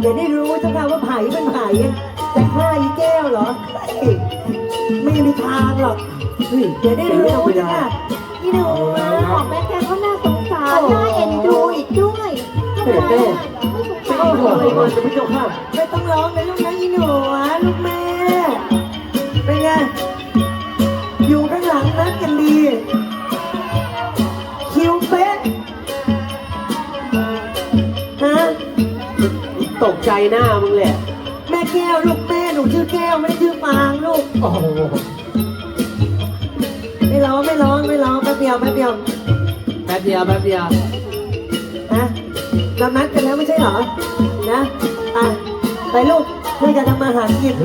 เดี๋ยวได้รู้เจ้าค่ะว่าไผ่เป็นไผ่จะฆ่าอีแก้วเหรอเฮ้ยไม่มีทางหรอกเฮ้ยเดี๋ยวได้รู้เจ้าค่ะพี่หนูนะของแม่แกก็น่าสงสารน่าเอ็นดูอีกด้วยทำไมอะไม่สงสารไม่บอกอะไรมาจะไม่เจ้าค่ะไม่ต้องร้องนะลูกนะอีหนูอะลูกแม่ เป็นไง อยู่ข้างหลังนัดกันดี ตกใจหน้ามึงแหละ แม่แก้วลูกแม่หนูชื่อแก้วไม่ได้ชื่อฟางลูก โอ้โหไม่ร้องไม่ร้องไม่ร้องแป๊บเดียวแป๊บเดียวแป๊บเดียวแป๊บเดียวฮะเรานัดกันแล้วไม่ใช่เหรอ นะอะไปลูกเพื่อจะทำมาหากิน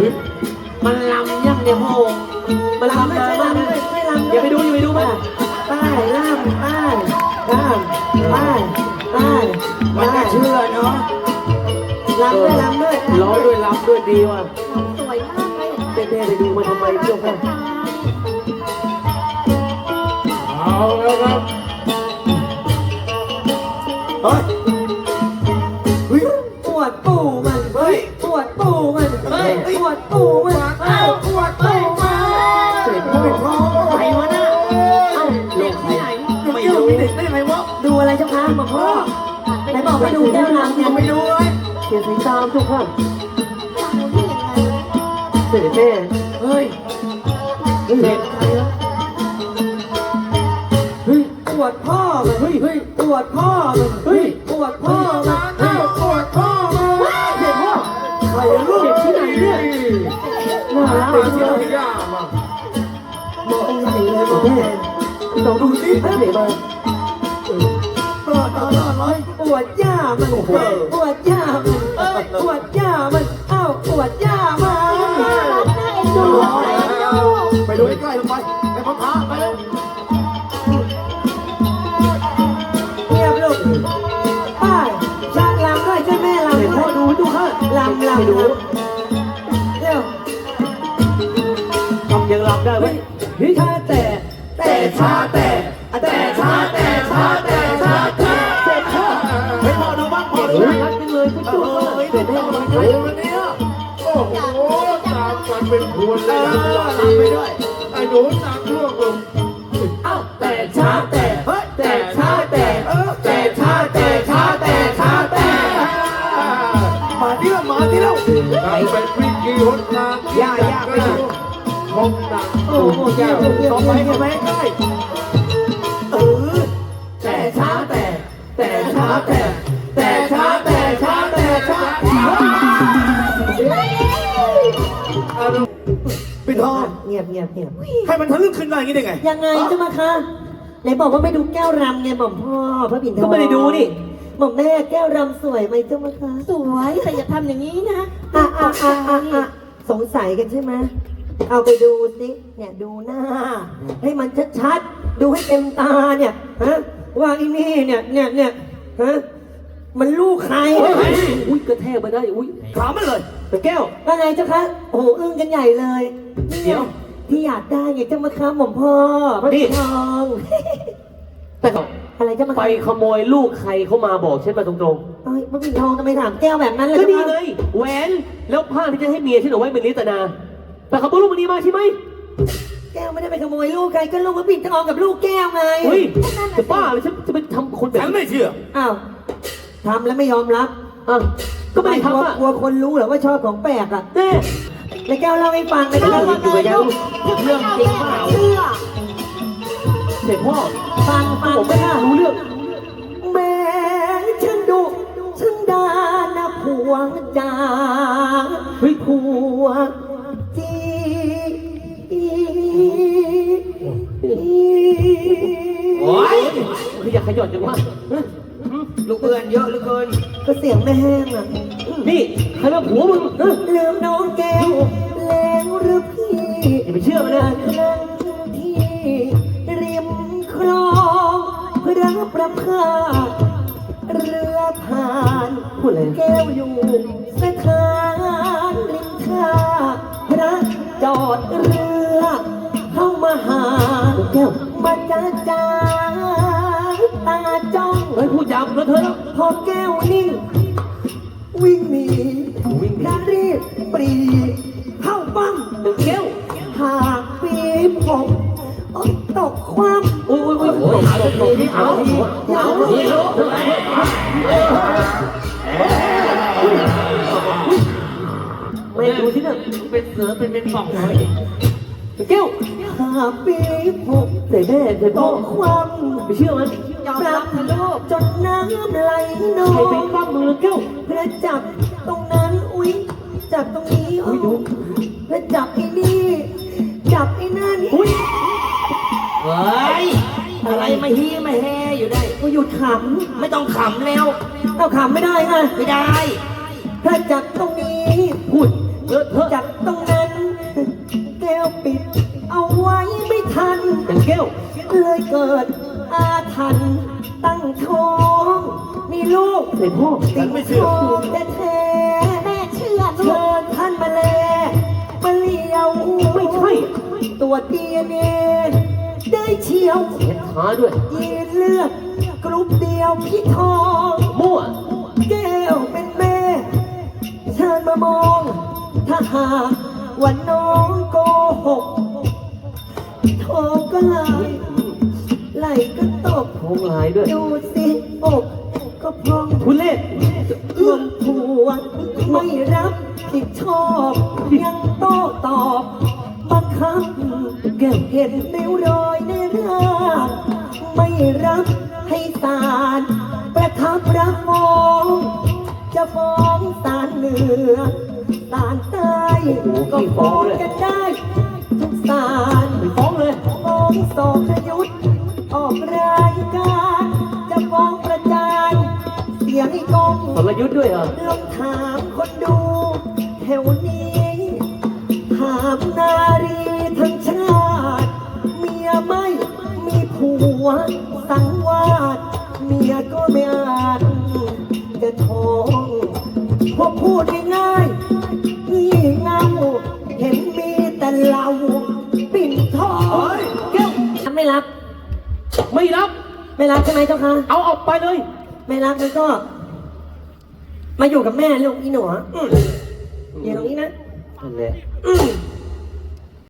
มันลำยังเนี่ยพ่อองค์มันลำลำไม่นานใช่มากลำนะด้วยไม่ลำอย่าไปดูอย่าไปดูมันป้ายล่ามป้ายล่ามป้ายป้ายมันก็เชื่อเนาะ ลำด้วยลำด้วยร้องด้วยลำด้วยดีว่ะสวยมากเลยแม่แม่ไปดูมันทำไมเจ้าค่ะเอาแล้วครับเฮ้ยเฮ้ยปวดปูมันเฮ้ยปวดปูมันเฮ้ยปวดปูมันเอ้าปวดไปมาเสร็จไม่พอใครวะน่ะเอ้าเด็กที่ไหนไม่รู้มีเด็กได้ไงวะดูอะไรเจ้าคะหมอพ่อไหนบอกไปดูแก้วลำเนี่ยไม่รู้เลย เสียสายตามเจ้าค่ะฟังหนูที่ยังไงเสร็จแม่เฮ้ยเฮ้ยเฮ้ยปวดพ่อมันเฮ้ยเฮ้ยปวดพ่อมันเฮ้ยปวดพ่อมันเอ้าปวดพ่อมาเด็กพ่อใครลูกเด็กที่ไหนเนี่ยน่ารักเด็กจัที่งไหนเลยย่ามามองใหญ่เลยมองใหญ่ลองดูสิเด็กมา เออเออเออเฮ้ยปวดย่ามันปวดย่ามันเอ้ยปวดย่ามันเอ้าปวดย่ามันน่ารักน่าเอ็นดูน่าเอ็นดูไปดูใกล้ๆลงไปไปพาไปแล้วเงียบลูกป้ายชากลำด้วยช่วยแม่ลำเด็กด้พ่อวยดูเจ้าค่ะลำลำไม่ลรู้ำเดี๋ยวทำยังลำได้ไหมเฮ้ยช้าแต่แต่ช้าแต่แต่ช้า นพวนเลยนะตามไปด้วยไอ้หนูตามล่วงลงเอ้าแต่ช้าแต่เฮ้ยแต่ช้าแต่เออแต่ช้าแต่ช้าแต่ช้าแต่มาที่แล้วมาที่แล้วตามไปวิธีหนทางย่าย่าไปดูพบหนักโอ้โหเงียบเงียบเงียบต่อไปก็ไม่ได้เออแต่ช้าแต่แต่ช้าแต่ ปิดทองเงียบเงียบเงียบให้มันทะลึ่งขึ้นมาอย่างนี้ได้ไงยังไงเจ้ามาคะไหนบอกว่าไม่ดูแก้วรำไงหม่อมพ่อพระปิ่นทองก็ไม่ได้ดูนี่หม่อมแม่แก้วรำสวยไหมเจ้ามาคะสวยแต่อย่าทำอย่างนี้นะอะอะอะอะอะสงสัยกันใช่ไหมเอาไปดูสิเนี่ยดูหน้า ให้มันชัดๆดูให้เต็มตาเนี่ยฮะว่าไอ้นี่เนี่ยเนี่ยเนี่ยฮะมันลูกใครเฮ้ยเฮ้ยอุ้ยกระแทกมาได้อุ้ยถามมันเลย แต่แก้วว่าไงเจ้าคะ โอ้โหอึ้งกันใหญ่เลยนี่เดี๋ยวที่อยากได้ไงเจ้ามาคะหม่อมพ่อพระปิ่นทอง แต่อะไรเจ้ามาไปคะขโมยลูกใครเข้ามาบอกฉันมาตรงเอ้ยพระปิ่นทองทำไมถามแก้วแบบนั้นๆเลยก็นี่เจ้าไงคะแหวนแล้วผ้าที่จะให้เมียฉันเอาไว้เป็นลิตนา แต่ขโมยลูกมันนี้มาใช่ไหมแก้วไม่ได้ไปขโมยลูกใครก็ลูกพระปิ่นทองกับลูกแก้วไงเฮ้ยจะบ้าเลยฉันจะไปทำคนแบบฉันนี้ไม่เชื่ออ้าวทำแล้วไม่ยอมรับ อะก็ไม่ได้กลัวทำอะกลัวคนรู้เหรอว่าชอบของแปลกอะแน่แล้วแก้วเล่าให้ฟังเลยนะเล่าว่ามาเลยลูกเรื่องจริงเปล่าเชื่อเสร็จพ่อฟังฟังผมก็ไม่ได้รู้เรื่องแม่ฉันดุฉันดานะผัวจ๋าเฮ้ยผัวจีโอ้ยคืออยากขยอดจังวะ ลูกเอื้อนเยอะเหลือเกิน ก็เสียงไม่แห้งอะนี่ใครมาผัวมึงเออลืมน้องแก้วแล้วหรือพี่อย่าไปเชื่อมันนะครั้งที่ริมคลองพระประพาสเรือผ่านพูดอะไร แก้วอยู่สถานริมท่าพระจอดเรือ เข้ามาหา แก้ว มาจ้าจ้าตาจ้อง เฮ้ยพูดจามแล้วเธอแล้วพอแก้วนิ่ง วิ่งหนีวิ่งหนีจะรีบปรีเข้าบ้างเดี๋ยวเกี้ยวหากปีผมโอ๊ยตกความอุ้ยอุ้ยอุ้ยโอ้ยเอาตกที่เอาเอาที่รู้แม่ดูที่นั่นเป็นเสือเป็นเป็นป่องเลยเกี้ยวหากปีผมเสด็จแม่เสด็จตพ่อกความ ไปเชื่อมัน ยอมรับเถอะลูกจนน้ำไหลนอใครไปงปั้มมือเกี้ยวพระจับตรงนั้นอุ้ยจับตรงนี้อุ้ยดูพระจับไอ้นี่ จับไอ้นั่นอุ้ยเฮ้ยอะไรมาฮีมาแฮอยู่ได้ ก็หยุดขไม่ต้องขำแล้วำเอาขำไม่ได้ไงไม่ได้ พระจับตรงนี้พูดเลอะเทอะจับตรงนั้น แก้วปิด เอาไว้ไม่ทัน เป็นแก้วเลยเกิด อาถรรพ์ตั้งท้องนี่ลูกเสด็จพ่อ ติดท้องแท้ๆแม่เชื่อลูเชิกญท่านมาแลมาเลียวไม่ใช่ตัวดีเนได้เชียวเห็นขาด้วย ยีนเลือดกรุ๊ปเดียวพี่ทอง มั่ว แก้วเป็นแม่ เชิญมามอง ถ้าหากว่าน้องโกหกทองก็ไหล ไหลก็ตก ท้องลายด้วย ดูสิอกก็พองทุเล่รวมผัวไม่รับผิดชอบ ยังโต้ตอบบังคับแก้วเห็นนิ้วรอยในร่างไม่รับให้ศาลประทับรับฟ้อง จะฟ้องศาลเหนือศาลใต้ก็ฟ้องกันได้ ทุกศาลไปฟ้องเลยฟ้องสอบประยุทธ์ ออกรายการจะฟ้องประจานเสียงไอ้กองสรยุทธ์ด้วยเหรอลองถามคนดูแถวนี้ถามนารีทั้งชาติเมียไม่มีผัวสังวาสเมียก็ไม่อาจจะท้องพอพูดง่ายๆงี่เงาเห็นมีแต่เราปิ่นทองแก้วไม่รับ ไม่รับ ไม่รับใช่ไหมเจ้าคะ เอาออกไปเลย ไม่รับแล้วก็ มาอยู่กับแม่ลูกอีหนูอืมอยู่ตรงนี้นะ นั่นแหละ อืม